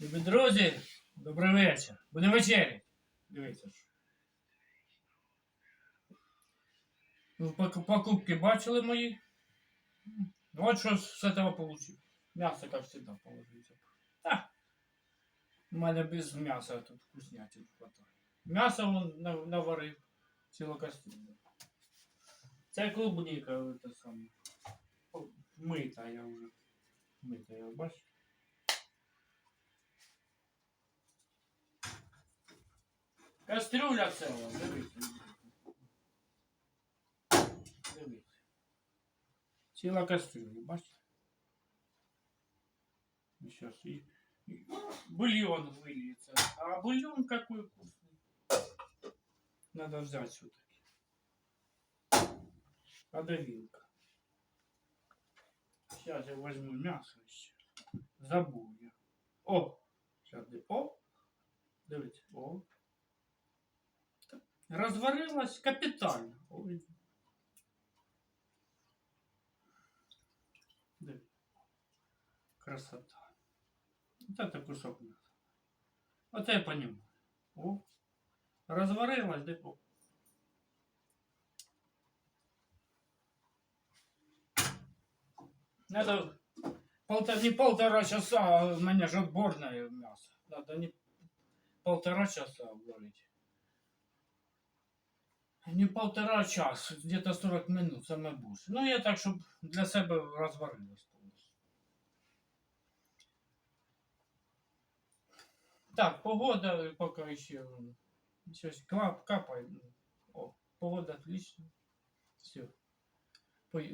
Любі друзі, добрий вечір. Буде вечері. Дивіться. Ви покупки бачили мої? Вот що з цього получив. М'ясо, як завжди, положите. А, у мене без м'яса тут вкуснятин хватає. М'ясо на- наварив. Цілу кастрюлю. Це клубника, це саме. Мита я вже. Мита я бачу. Кастрюля ціла, дивіться. Дивіться. Ціла кастрюля, бачите? І Сейчас и, и бульон выльется. А бульон какой вкусный. Надо взять все-таки. Подавилка. Сейчас я возьму мясо еще. Забыл я. О! Сейчас, о! Дивіться. О! Розварилась капітально. Ой. Красота. Вот это кусок мяса. Вот я понимаю. О. Розварилась, де по. Надо полтора, не полтора часа, у меня же отборное мясо. Надо не полтора часа варить Не полтора часа, где-то 40 минут, саме більше. Ну, я так, щоб для себе розварилось повністю. Так, погода поки ще м, щось кап, капає. ну, О, погода отлично. Все.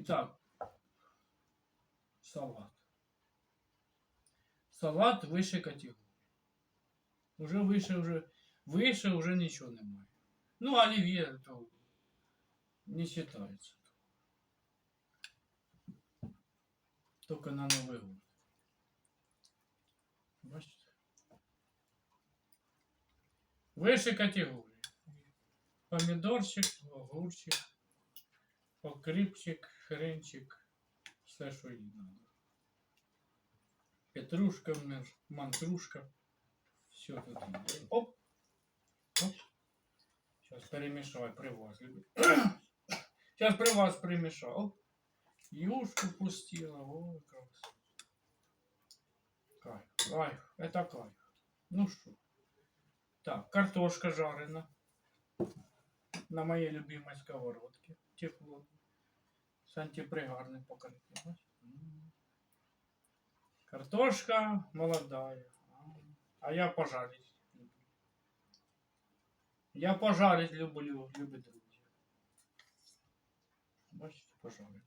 Так. Салат. Салат вище категорії. Уже вище, вже, вище вже нічого немає. Ну, оливье то не считается. Только на Новый год. Бачите? Выше категории. Помидорчик, огурчик, покрипчик, хренчик, все, що їй надо. Петрушка, мантрушка. Все тут. Оп. Оп. Сейчас перемешаю при. Сейчас при вас примешал. Юшку пустила. Ой, красота. Кайф, кайф. Это кайф. Ну что. Так, картошка жарена. На моей любимой сковородке. Тепло. С антипригарным покрытием. Картошка молодая. А я пожарить. Я пожарить люблю, любі друзі. Бачите, пожарить.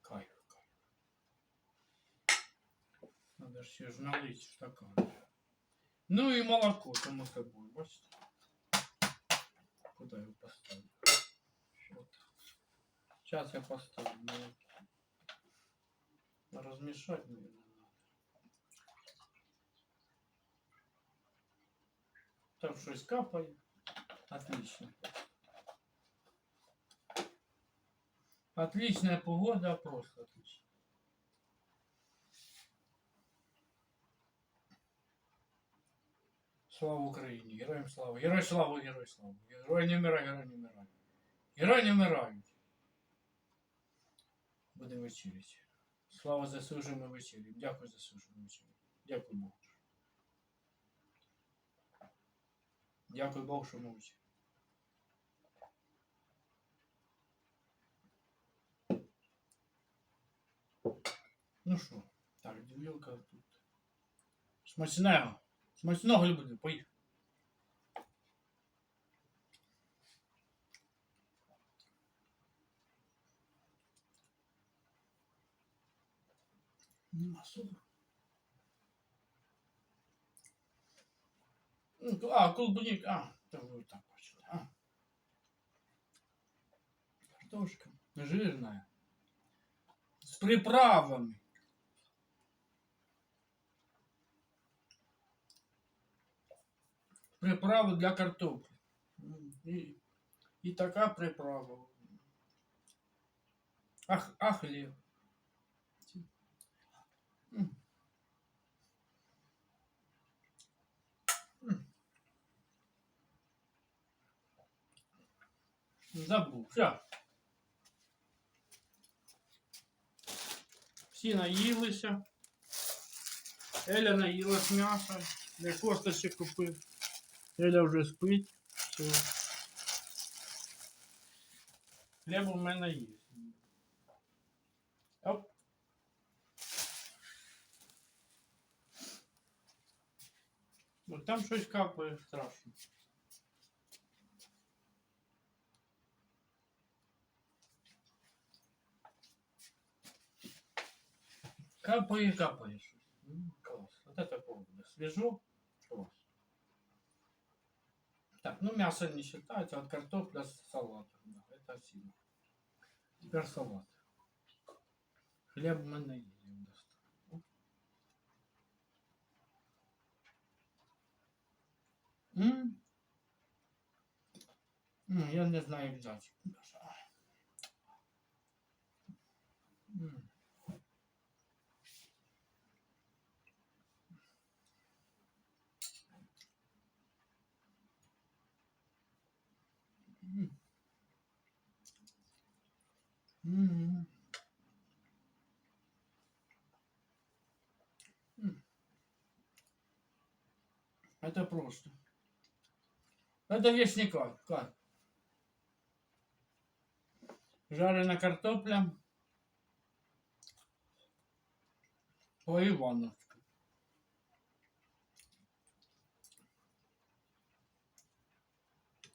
Кайф, кайф. Надо ж ще ж налить в стакан. Ну і молоко, тому собою, бачите? Куди його поставлю? Вот. Сейчас я поставлю молоко. Размешать, наверное, Там щось капає. Отлично. Отличная погода, просто отлично. Слава Україні! Героям слава! Герой слава, герой слава! Герой не вмирай, герой не вмирай. Герой не вмирають. Будемо вечеряти. Слава ЗСУ, що ми вечеряємо. Дякую за що ми вечеряємо. Дякую Богу. Дякую Богу, що ми вечеряємо. Ну що, так, дівілка тут. Смачного. Смачного люди, поїхали. Нема солі. А, клубник, а, то ви так бачите, а. Картошка жирная. С приправами. Приправи для картоплі. М, І, і така приправа. А, х- а хліб. Забув. Все. Всі наїлися. Еля наїлась м'яса. Я косточки купив. Еля вже спить. Все. Хліб у мене є. Оп. Ну там щось капає страшно. Капає, капає щось. М, Клас. Вот это правда. Свежо. Класс. Так, ну мясо не считается, от картофеля с салатом. Да, это сильно. Теперь салат. Хлеб мы. М? М, Я не знаю як Это просто. Это вещный кайф. кайф. Жареная картопля. По Ивановски.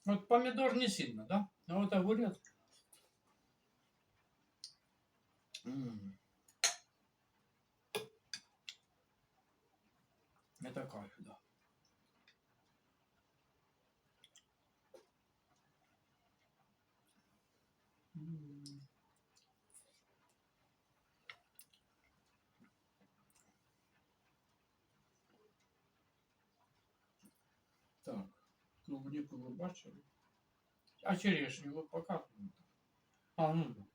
Вот помидор не сильно, да? А вот огурец. Это кайф, да. М. Так, клубнику ви бачили? А черешню ви показували? А, ну.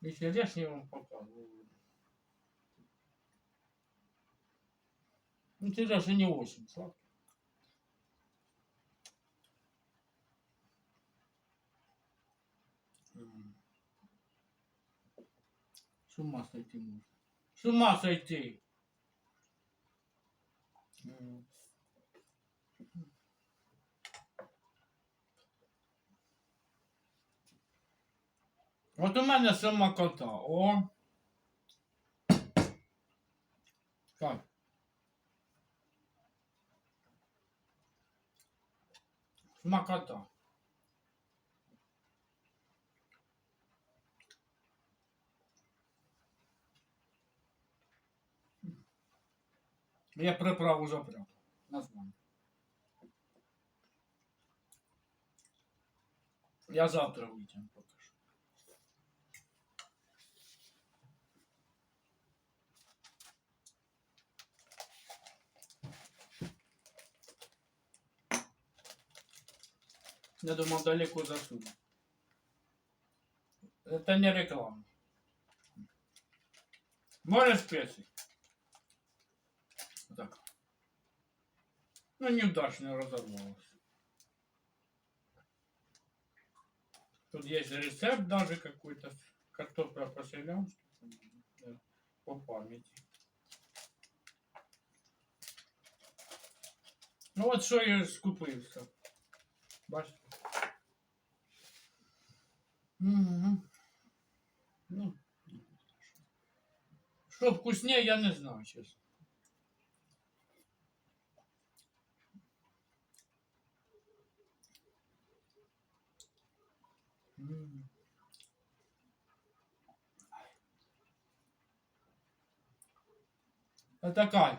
І черешню вам показували. Ну, ты даже не очень сладкий. С ума сойти можно. С ума сойти. М. От у мене сама кота. О. Так. Смакота. Я приправу запрятал. Название. Я завтра вытяну покажу. Я думал, далеко засуну. Это не реклама. Море специй. Вот Так. Ну, неудачно разорвалось. Тут есть рецепт даже какой-то. Картопля по-селянски. По памяти. Ну от що я скупився. Бачите? Угу. Ну, що вкусніше, я не знаю, чесно. М. Это кайф.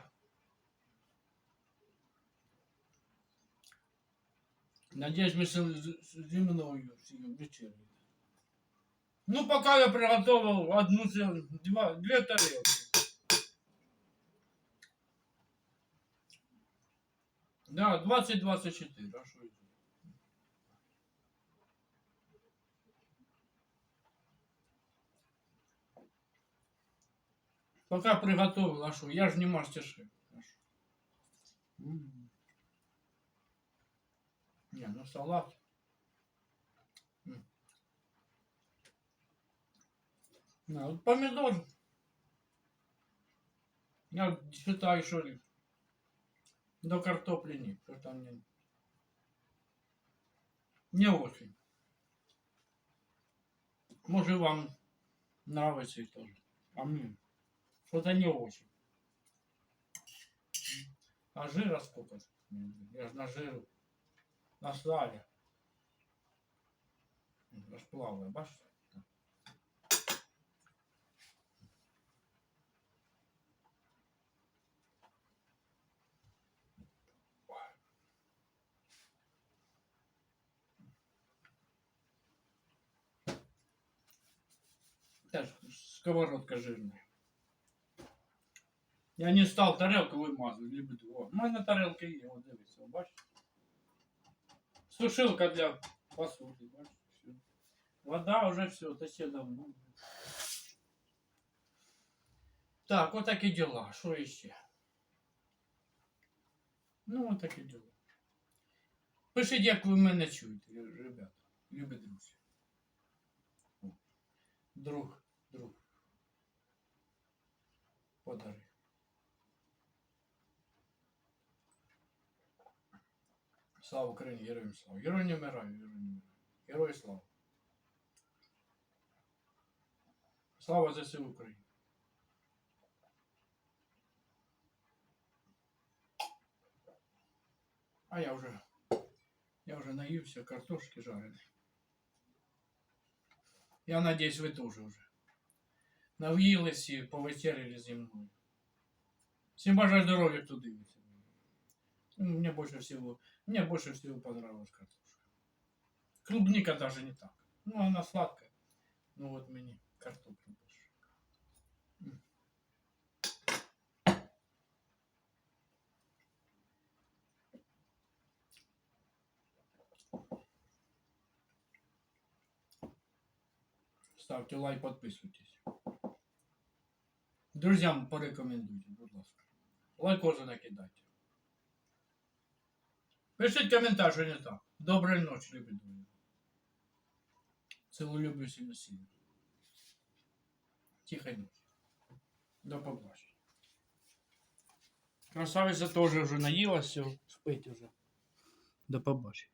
Надеюсь, мы с- съем вечернюю. Ну, пока я приготовил одну, два, две тарелки. Да, 20-24. А что это? Пока приготовил, а что? Я же не мастер-шеф. А Не, ну салат. Ну, вот помидор. Я считаю, ли, до картопли нет. Что там не... Не очень. Может, вам нравится и тоже. А мне что-то не очень. А жира сколько? Я же на жиру. На сале. Розплавлю, бачите? Теж сковородка жирная. Я не став тарелку вимазувати, люблю. У мене тарелка є, от дивіться, бачите? Сушилка для посуди, бачите? Все. Вода вже все, це ще давно. Так, вот такі діла. Що іще? Ну, от такі діла. Пишіть, як ви мене чуєте, ребята. Любі друзі. О, Друг, друг. Подари. Слава Україні, героям слава. Герой не вмирає, герой не вмирає. Герой слава. Слава ЗСУ Україні. А я вже, я вже наївся картошки жареної. Я надіюсь, ви теж вже. Нав'їлись і повечеряли зі мною. Всім бажаю здоров'я, хто дивиться. Ну, Мне больше всего, мне больше всего понравилась картошка. Клубника даже не так. Ну, она сладкая. Ну вот мне картопля больше. Ставьте лайк, подписывайтесь. Друзьям порекомендуйте, будь ласка. Лайкози накидайте. Пишіть коментар, що не так. Доброї ночі, любі друзі. Цілу люблю сильно сильно. Тихой ночі. До побачення. Красавиця теж вже наїлася, спить уже. До побачення.